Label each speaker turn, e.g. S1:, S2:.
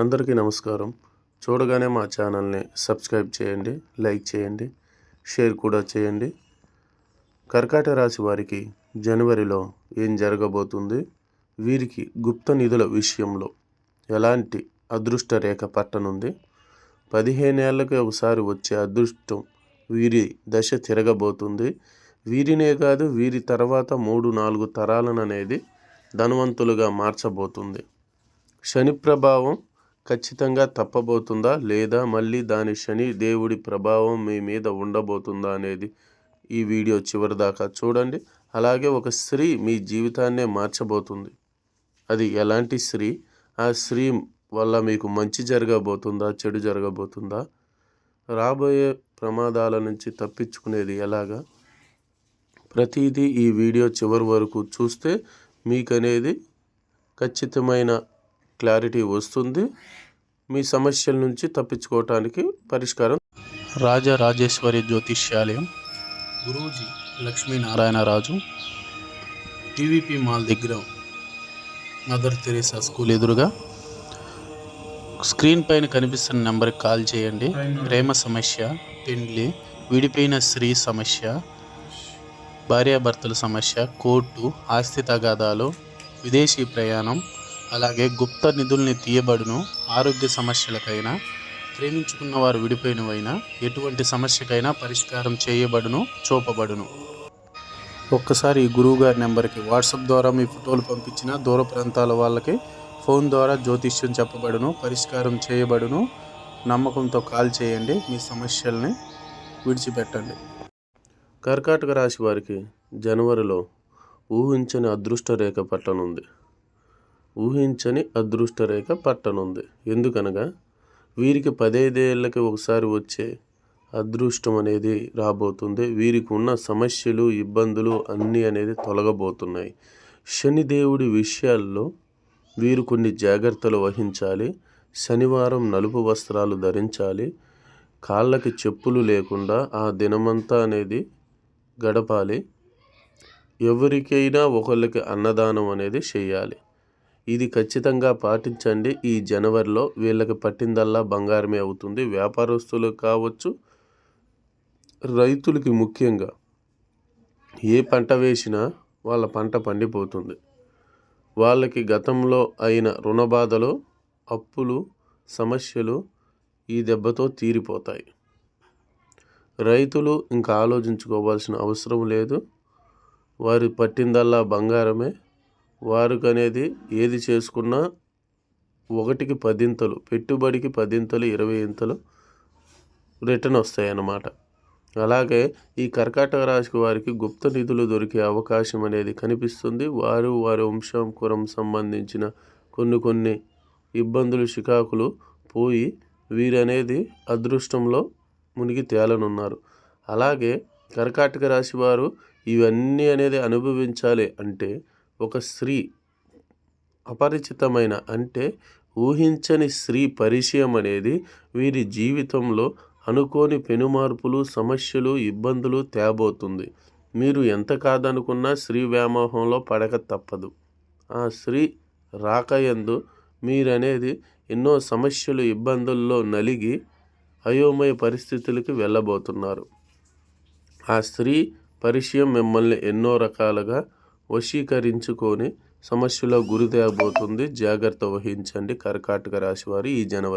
S1: అందరికీ నమస్కారం. చూడగానే మా ఛానల్ని సబ్స్క్రైబ్ చేయండి లైక్ చేయండి షేర్ కూడా చేయండి. కర్కాట రాశి వారికి జనవరిలో ఏం జరగబోతుంది? వీరికి గుప్త నిధుల విషయంలో ఎలాంటి అదృష్ట రేఖ పట్టనుంది? పదిహేనేళ్ళకి ఒకసారి వచ్చే అదృష్టం వీరి దశ తిరగబోతుంది. వీరినే కాదు వీరి తర్వాత మూడు నాలుగు తరాలను అనేది ధనవంతులుగా మార్చబోతుంది. శని ప్రభావం ఖచ్చితంగా తప్పబోతుందా? లేదా మళ్ళీ దాని శని దేవుడి ప్రభావం మీ మీద ఉండబోతుందా అనేది ఈ వీడియో చివరి దాకా చూడండి. అలాగే ఒక స్త్రీ మీ జీవితాన్నే మార్చబోతుంది. అది ఎలాంటి స్త్రీ? ఆ స్త్రీ వల్ల మీకు మంచి జరగబోతుందా? చెడు జరగబోతుందా? రాబోయే ప్రమాదాల నుంచి తప్పించుకునేది ఎలాగా? ప్రతిదీ ఈ వీడియో చివరి వరకు చూస్తే మీకు అనేది ఖచ్చితమైన క్లారిటీ వస్తుంది. మీ సమస్యల నుంచి తప్పించుకోవటానికి పరిష్కారం.
S2: రాజరాజేశ్వరి జ్యోతిష్యాలయం గురూజీ లక్ష్మీనారాయణరాజు టీవీపీ మాల్ దగ్గర మదర్ తెరేసా స్కూల్ ఎదురుగా. స్క్రీన్ పైన కనిపిస్తున్న నెంబర్కి కాల్ చేయండి. ప్రేమ సమస్య పెండ్లి విడిపోయిన స్త్రీ సమస్య భార్యాభర్తల సమస్య కోర్టు ఆస్తి తగాదాలు విదేశీ ప్రయాణం అలాగే గుప్త నిధుల్ని తీయబడును ఆరోగ్య సమస్యలకైనా ప్రేమించుకున్న వారు విడిపోయినవైనా ఎటువంటి సమస్యకైనా పరిష్కారం చేయబడును చూపబడును. ఒక్కసారి ఈ గురువు గారి నెంబర్కి వాట్సాప్ ద్వారా మీ ఫోటోలు పంపించిన దూర ప్రాంతాల వాళ్ళకి ఫోన్ ద్వారా జ్యోతిష్యం చెప్పబడును పరిష్కారం చేయబడును. నమ్మకంతో కాల్ చేయండి మీ సమస్యల్ని విడిచిపెట్టండి.
S1: కర్కాటక రాశి వారికి జనవరిలో ఊహించని అదృష్ట రేఖ పట్టనుంది. ఊహించని అదృష్ట రేఖ పట్టనుంది. ఎందుకనగా వీరికి పదైదేళ్ళకి ఒకసారి వచ్చే అదృష్టం అనేది రాబోతుంది. వీరికి ఉన్న సమస్యలు ఇబ్బందులు అన్నీ అనేది తొలగబోతున్నాయి. శనిదేవుడి విషయాల్లో వీరు కొన్ని జాగ్రత్తలు వహించాలి. శనివారం నలుపు వస్త్రాలు ధరించాలి. కాళ్ళకి చెప్పులు లేకుండా ఆ దినమంతా అనేది గడపాలి. ఎవరికైనా ఒకళ్ళకి అన్నదానం అనేది చేయాలి. ఇది ఖచ్చితంగా పాటించండి. ఈ జనవరిలో వీళ్ళకి పట్టిందల్లా బంగారమే అవుతుంది. వ్యాపారస్తులు కావచ్చు రైతులకి ముఖ్యంగా ఏ పంట వేసినా వాళ్ళ పంట పండిపోతుంది. వాళ్ళకి గతంలో అయిన రుణ బాధలు అప్పులు సమస్యలు ఈ దెబ్బతో తీరిపోతాయి. రైతులు ఇంకా ఆలోచించుకోవాల్సిన అవసరం లేదు. వారి పట్టిందల్లా బంగారమే. వారికి అనేది ఏది చేసుకున్నా ఒకటికి పదింతలు పెట్టుబడికి పదింతలు ఇరవై ఇంతలు రిటర్న్ వస్తాయి అన్నమాట అలాగే ఈ కర్కాటక రాశి వారికి గుప్త నిధులు దొరికే అవకాశం అనేది కనిపిస్తుంది. వారు వారి వంశంకురం సంబంధించిన కొన్ని కొన్ని ఇబ్బందులు చికాకులు పోయి వీరనేది అదృష్టంలో మునిగి తేలనున్నారు. అలాగే కర్కాటక రాశి వారు ఇవన్నీ అనేది అనుభవించాలి అంటే ఒక స్త్రీ అపరిచితమైన అంటే ఊహించని స్త్రీ పరిచయం అనేది వీరి జీవితంలో అనుకోని పెనుమార్పులు సమస్యలు ఇబ్బందులు తేబోతుంది. మీరు ఎంత కాదనుకున్నా స్త్రీ వ్యామోహంలో పడక తప్పదు. ఆ స్త్రీ రాకయందు మీరనేది ఎన్నో సమస్యలు ఇబ్బందుల్లో నలిగి అయోమయ పరిస్థితులకి వెళ్ళబోతున్నారు. ఆ స్త్రీ పరిచయం మిమ్మల్ని ఎన్నో రకాలుగా వశీకరించుకొని సమస్యలో గురి తేబోతుంది. జాగ్రత్త వహించండి. కర్కాటక రాశి వారు ఈ జనవరి